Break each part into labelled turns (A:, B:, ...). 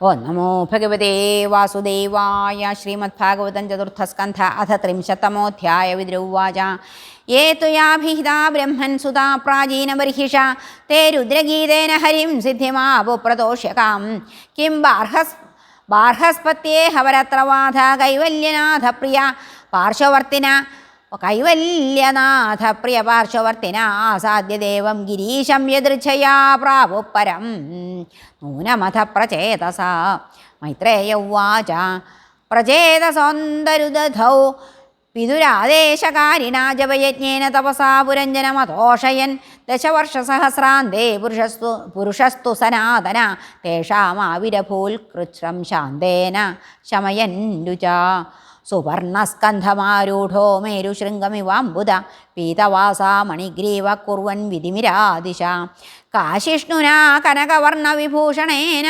A: ഓ നമോ ഭഗവതേ വാസുദേവായ ശ്രീമദ്ഭാഗവതം ചതുർത്ഥസ്കന്ധ അഥ ത്രിംശത്തമോധ്യായ വിദ്രൗവാച. യേ തുയാഭിഹിതാ ബ്രഹ്മൻ സുതാ പ്രാചീനബർഹിഷ തേ രുദ്രഗീതേന ഹരിം സിദ്ധിമാവു പ്രതോഷ്യകാം കിം ബാർഹസ് ബാർഹസ്പത്യേ ഹവരത്രവാധ കൈവല്യനാഥ പ്രിയ പാർശ്വവർത്തിന കൈവല്യനാഥ പ്രിയ പാർശ്വവർത്തിന ആസാദ്യദേവം ഗിരീശം യദൃച്ഛയാ പ്രാവു പരം നൂനമഥ പ്രചേതസ മൈത്രേയ ഉവാച പ്രചേതസോന്തരുദധൗ പിതുരാദേശകാരിണ ജപയജ്ഞേന തപസാ പുരഞ്ജനമതോഷയൻ ദശവർഷസഹസ്രാന്തേ പുരുഷസ്തു പുരുഷസ്തു സനാതന. തേഷാമാവിരഭൂൽ തേഷാമാവിരഭൂൽകൃച്ഛ്രം ശാന്തേന ശമയൻ രുച സുവർണസ്കന്ധമാരൂഢോ മേരുശൃംഗമിവാംബുധ പീതവാസാ മണിഗ്രീവ കുർവൻ വിധിമിരാദിശ. കാശിഷ്ണുനാ കനകവർണവിഭൂഷണേന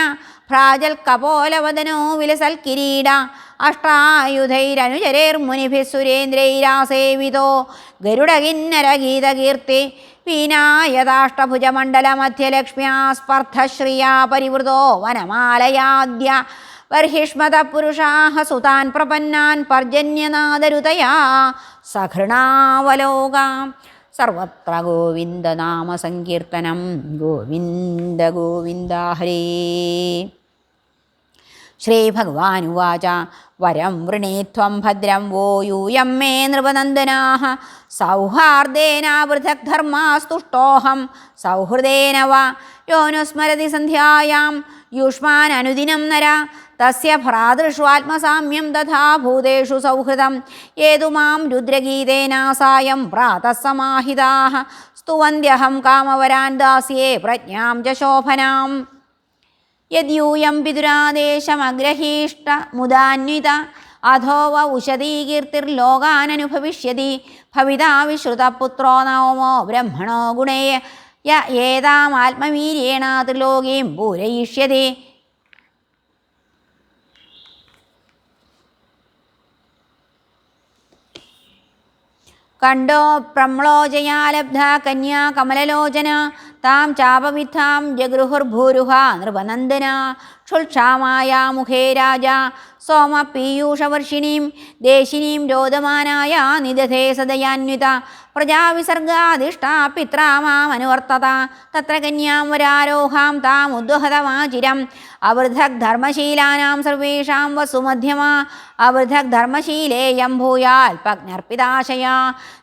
A: ഭ്രാജൽ കപോലവദനോ വിലസൽ കിരീട അഷ്ടായുധൈരനുചരേർമുനിഭിः സുരേന്ദ്രൈരാസേവിതോ. ഗരുഡകിന്നരഗീതകീർത്തി വീനായതാഷ്ടഭുജമണ്ഡലമധ്യലക്ഷ്മ്യാ സ്പർദ്ധശ്രിയാ പരിവൃതോ വനമാലയാദ്യ. ബർഹിഷ്മത പുരുഷാഹ സുതാൻ പ്രപന്നാൻ പർജന്യനാദരുതയാ സഘൃണാവലോകാം. സർവത്ര ഗോവിന്ദനാമസങ്കീർത്തനം ഗോവിന്ദ ഗോവിന്ദ ഹരേ. ശ്രീഭഗവാനുവാച വരം വൃണീത്വം ഭദ്രം വോ യൂയം മേ നൃപനന്ദനാ സൗഹാർദ്ദേന പൃഥക് ധർമാസ്തുഷ്ടോഹം സൗഹൃദേന വാ. യോനുസ്മരതി സന്ധ്യായാം. യുഷ്മാൻ അനുദിനം നര. തസ്യ ഭ്രാതൃഷ്വാത്മസാമ്യം തഥാ ഭൂതേഷു സൗഹൃദം. ഏതു മാം രുദ്രഗീതേനാസായം പ്രാതഃ സ്തുവന്ധ്യഹം കാമവരാൻ ദാസ്യേ പ്രജ്ഞാം ച ശോഭനാം യദ്യൂയം പിതുരാദേശമഗ്രഹീഷ്ട മുദാന്വിത. അധോവ ഉഷതീകീർത്തിർലോകാനനുഭവിഷ്യതി ഭവിതാ വിശ്രുതപുത്രോ നവമോ ബ്രഹ്മണോ ഗുണേ. യ ഏതാമാത്മവീര്യേണ ത്രിലോകീം പൂരയിഷ്യതി. കണ്ടോ പ്രമ്ലോചയാലബ്ധ കന്യാ കമലലോചന താം ചാപവിദ്ധാം ജഗൃഹുർഭൂരുഹ നൃപനന്ദന. ക്ഷുൽക്ഷാമായ മുഖേ രാജ. സോമ പീയൂഷവർഷിണീം ദേശിനീം രോദമാനായ നിദധേ സദയാന്വിത. പ്രജാവിസർഗാധിഷ്ഠാ പിത്രാമാമനുവർത്തത തത്ര കന്യാം വരാരോഹാം താമുദ്വഹതമാചിരം അവൃദ്ധർമ്മശീലാനാം സർവേഷാം വസുമധ്യമാ. അവൃദ്ധർമ്മശീലേയം ഭൂയാൽപജ്ഞർപ്പിതാശയാ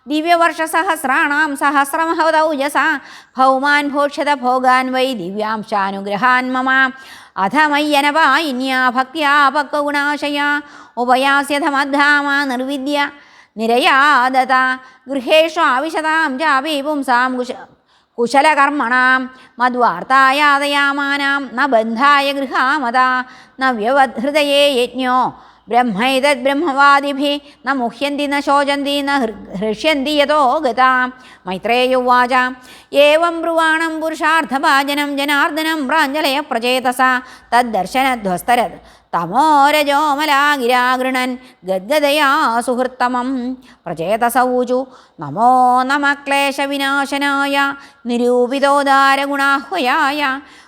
A: ദിവ്യവർഷസഹസ്രാണാം സഹസ്രമഹതൗജസ ഭൗമാൻ ഭോക്ഷത ഭോഗാൻ വൈ ദിവ്യാംശാനുഗ്രഹാൻ മമ. അഥ മയ്യനപായിന്യാ ഭക്യാ പക്വഗുണാശയാ ഉപയാസ്യധമദ്ധാമ നിർവിദ്യ. നിരയാദത. ഗൃഹേഷു ആവിശതാം ചാപി പുംസാം കുശ കുശലകർമ്മണാം. മദ്വാർത്തായാതയാമാനാം. ന ബന്ധായ ഗൃഹാമത. ന വ്യവഹൃദയേ യജ്ഞോ. ബ്രഹ്മൈതദ് ബ്രഹ്മവാദിഭി ന മുഹ്യന്തി ന ശോചന്തി ന ഹൃഷ്യന്തി യഥോ ഗതാ. മൈത്രേയുവാച ഏവം ബ്രുവാണം പുരുഷാർത്ഥഭാജനം ജനാർദ്ദനം പ്രാഞ്ജലയ പ്രചേതസ. തദ്ദർശനധ്വസ്തരത് തമോരജോമലാഗിരാഗൃണൻ ഗദ്ഗതയാ സുഹൃത്തമം. പ്രചേതസൗചു നമോ നമ ക്ലേശവിനാശനായ. നിരൂപിതോദാരഗുണാഹ്വയായ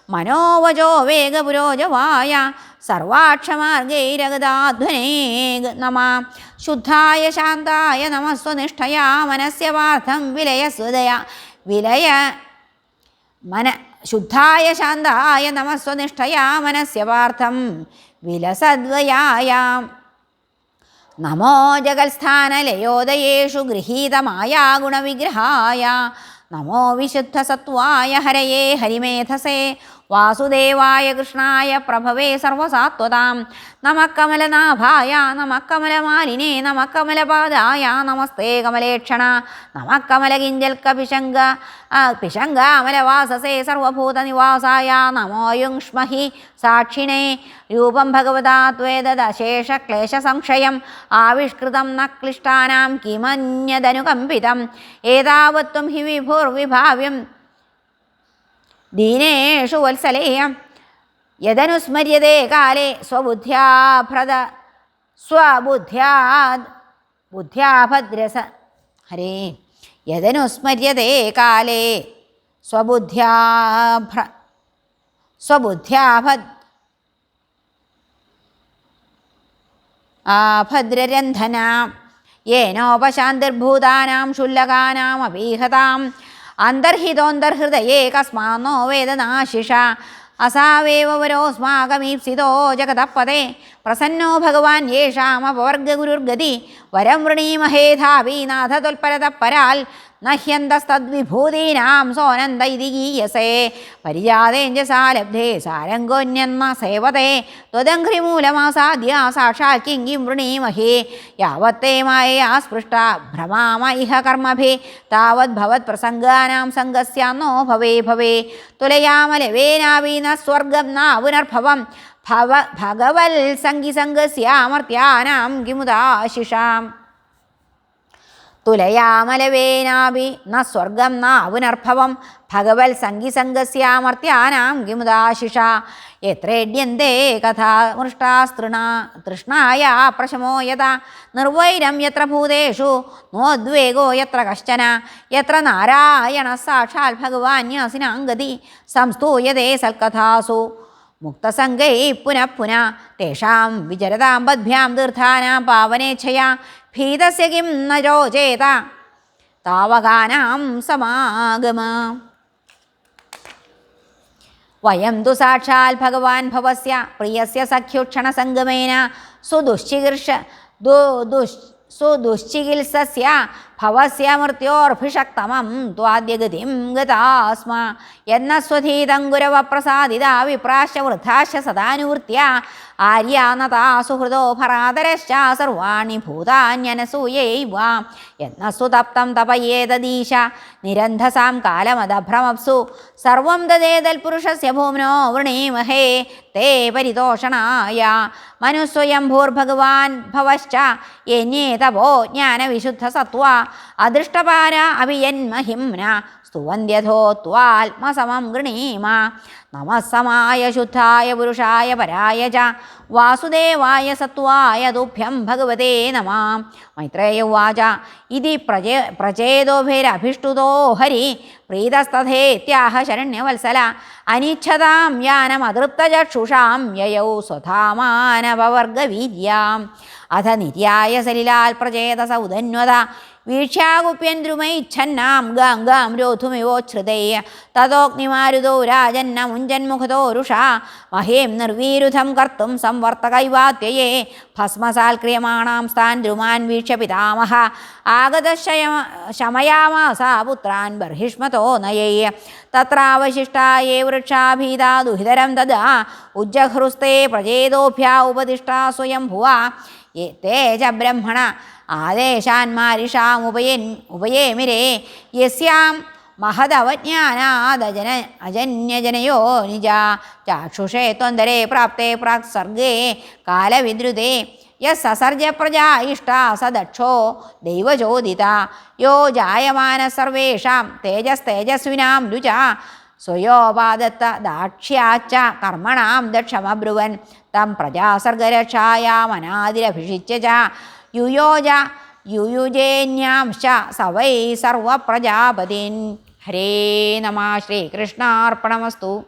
A: മനോവചോ വേഗപുരോജവായ സർവാക്ഷമാർഗൈരഗതാധ്വനേഗ് നമ. ശുദ്ധായ ശാന്തായ നമസ്വനിഷ്ഠയാ മനസ്യ പാർത്ഥം വിലയസ്വദയ വിലയ മന ശുദ്ധായ ശാന്തായ നമസ്വനിഷ്ഠയാ മനസ്യ പാർത്ഥം വിലസദ്വയായ. നമോ ജഗത്സ്ഥാനലയോദയേഷു ഗൃഹീതമായ ഗുണവിഗ്രഹായ. നമോ വിശുദ്ധസത്വായ ഹരയേ ഹരിമേധസേ. വാസുദേവായ കൃഷ്ണായ പ്രഭവേ സർവസാത്വതാം. നമ കമലനാഭായ നമ കമലമാലിനേ നമ കമലപാദായ നമസ്തേ കമലേക്ഷണ നമ കമലകിഞ്ചൽ കപിശങ്ക പിശങ്കാമലവാസസേ സർവഭൂതനിവാസായ നമോയുങ്ഷ്മഹി സാക്ഷിണേ. രൂപം ഭഗവതാ ത്വേദശേഷക്ലേശസംക്ഷയം ആവിഷ്കൃതം ന ക്ലിഷ്ടാനാം കിമന്യതനുകമ്പിതം. ഏതാവത്വം ഹി വിഭുർവിഭാവ്യം ദീനേഷു വത്സലേയം യദനുസ്മര്യതേ കാലേ സ്വബുദ്ധ്യാഭ്രത സ്വബുദ്ധ്യാ ബുദ്ധ്യാഭദ്രസ. ഹരേ. യദനുസ്മര്യതേ കാലേ സ്വബുദ്ധ്യാഭ്ര സ്വബുദ്ധ്യാഭദ് ആഭദ്രരന്ധന. യേനോപശാന്തിർഭൂതാനാം ക്ഷുല്ലകാനാമപീഹതാം അന്തർഹിതോന്തർഹൃദയേ കസ്മാന്നോ വേദനാശിഷ അസാവേവരോസ്മാകമീപ്സിതോ ജഗതപ്പതേ പ്രസന്നോ ഭഗവാൻ യേഷാമപവർഗഗുരുർഗതി വരം വൃണീമഹേധാവി തുൽപരതപ്പരാൽ തൊൽപരതപ്പരാൽ നഹ്യന്തസ്തദ്വിഭൂതീനാം സോനന്ദ ഇതി ഗീയസേ പരിജാതേഞ്ജസാ ലബ്ധേ സാരംഗോന്യന്ന സേവതേ ത്വദംഘ്രിമൂലമാസാദ്യ സാക്ഷാൽ കിങ്കിം വൃണീമഹേ യാവത്തേ മായയാ സ്പൃഷ്ട ഭ്രമാമ ഇഹ കർമ്മഭി താവത് ഭവത് പ്രസംഗാനാം സംഗസ്യാന്നോ ഭവേ ഭവേ തുലയാമലവേനാവീന സ്വർഗം നാവുനർഭവം ഭവ ഭഗവൽ സംഗിസംഗസ്യാമർത്യാനാം കിമുദാശിഷാം തുലയാമലവേനാഭി ന സ്വർഗം നാവുനർഭവം ഭഗവൽ സംഗിസംഗസ്യാമർത്യാനാം കിമുദാശിഷ എത്രേഡ്യന്തേ കഥാമൃഷ്ടാസ്തൃണ തൃഷ്ണായ പ്രശമോ യഥ. നിർവൈരം യത്ര ഭൂതേഷു നോദ്വേഗോ യത്ര കശ്ചന. യത്ര നാരായണ സാക്ഷാൽ ഭഗവാന്യാസിനാംഗതി സംസ്തൂയതേ സൽക്കഥാസു മുക്തസംഗൈ പുനഃ പുനഃ തേഷാം വിചരതാം പദ്ഭ്യാം തീർത്ഥാനാം പാവനേച്ഛയാ ഭീതസ്യ കിം ന രോചേത താവകാനാം സമാഗമ. വയം തു സാക്ഷാൽ ഭഗവാൻ ഭവസ്യ പ്രിയസ്യ സഖ്യുക്ഷണസംഗമേന സുദുശ്ചികീർഷ ദു ദുശ് സുദുശ്ചികിത്സസ്യ ഭവസ്യ മൃത്യോർഭിഷക്തമം ത്വാദ്യഗതിം ഗതാസ്മ. എന്ന സ്വധീതം ഗുരവ പ്രസാദിത വിപ്രാശ വൃദ്ധാശ സദാനുവൃത്യ. ആര്യാനതാ സുഹൃദോ ഭരാതരശ്ച സർവാണി ഭൂതാന്യനസൂയൈവ. എന്ന സുതപ്തം തപയേതദീശ. നിരന്ധസാം കാലമദഭ്രമപ്സു. സർവം ദദേതൽ പുരുഷസ്യ ഭൂമ്നോ വൃണീമഹേ. തേ പരിതോഷണായ. മനുസ്വയംഭൂർഭഗവാൻ ഭവശ്ച. എന്നേ തപോ ജ്ഞാനവിശുദ്ധ സത്വ. അദൃഷ്ടപാര അഭിയന്മഹിംന സ്തുവന്ധ്യഥോ ത്വാത്മസമം ഗൃണീമ നമസ്സമായ ശുദ്ധായ പുരുഷായ പരായ ച വാസുദേവായ സത്വായ തുഭ്യം ഭഗവതേ നമ മൈത്രേയ ഉവാച. ഇതി പ്രചേ പ്രചേതോഭിരഭിഷ്ടുതോ ഹരി പ്രീതസ്തഥേത്യാഹ ശരണ്യവത്സല അനിച്ഛതാം യാനമതൃപ്തചക്ഷുഷാം യയൗ സ്വധാമാനവർഗവീര്യാം അധ നിര്യായ സലിലാൽ പ്രചേതസ ഉദന്വത വീക്ഷ്യാകുപ്യന്ദ്രുമൈച്ഛന്നാം ഗാം ഗാം രോധുമിവോച്ഛൃതേയ തതോഗ്നിമാരുതോ രാജന്ന മുഞ്ചന്മുഖതോരുഷാ മഹേം നിർവീരുധം കർത്തും സംവർത്തകൈവാത്യയേ. ഭസ്മസാൽ സ്ഥാൻ ദ്രുമാൻ വീക്ഷ്യ പിതാമഹ. ആഗതശയ ശമയാമാസ പുത്രാൻ ബർഹിഷ്മതോ നയൈ. തത്രാവശിഷ്ടായേ വൃക്ഷാഭീതാ ദുഹിതരം ഉജ്ജഹൃസ്തേ പ്രചേതോഭ്യാ ഉപദിഷ്ടാ സ്വയം ഭുവ തേജ ബ്രഹ്മണ ആദേശാന്മാരിഷാമുപയൻ ഉപയേമിരേ യസ്യാം മഹദവജ്ഞാനാദജന അജന്യജനയോ നിജ ചാക്ഷുഷേ ത്വന്തരേ പ്രാപ്തേ പ്രാക് സർഗേ കാലവിദ്രുതേ യസർജ പ്രജാ ഇഷ്ടാ സദക്ഷോ ദൈവചോദിത യോ ജായമാന സർവേഷാം തേജസ്തേജസ്വിനാം രുച സ്വയോപാദത്ത ദാക്ഷ്യാച്ച കർമ്മണാം ദക്ഷമബ്രുവൻ തം പ്രജാസർഗരക്ഷായാമനാതിരഭിഷിച്ച ച. യുയോജ യുയുജേന്യാംശ സവൈ സർവപ്രജാപതിൻ. ഹരേ നമ. ശ്രീകൃഷ്ണാർപ്പണമസ്തു.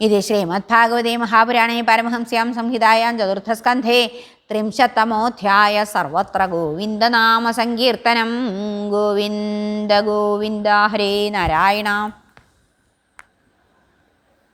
A: ഇത് ശ്രീമദ്ഭാഗവതേ മഹാപുരാണേ പരമഹംസ്യാം സംഹിതായാം ചതുർത്ഥസ്കന്ധേ ത്രിംശത്തമോധ്യായ സർവത്ര ഗോവിന്ദനാമസങ്കീർത്തനം ഗോവിന്ദ ഗോവിന്ദ ഹരേ നാരായണ.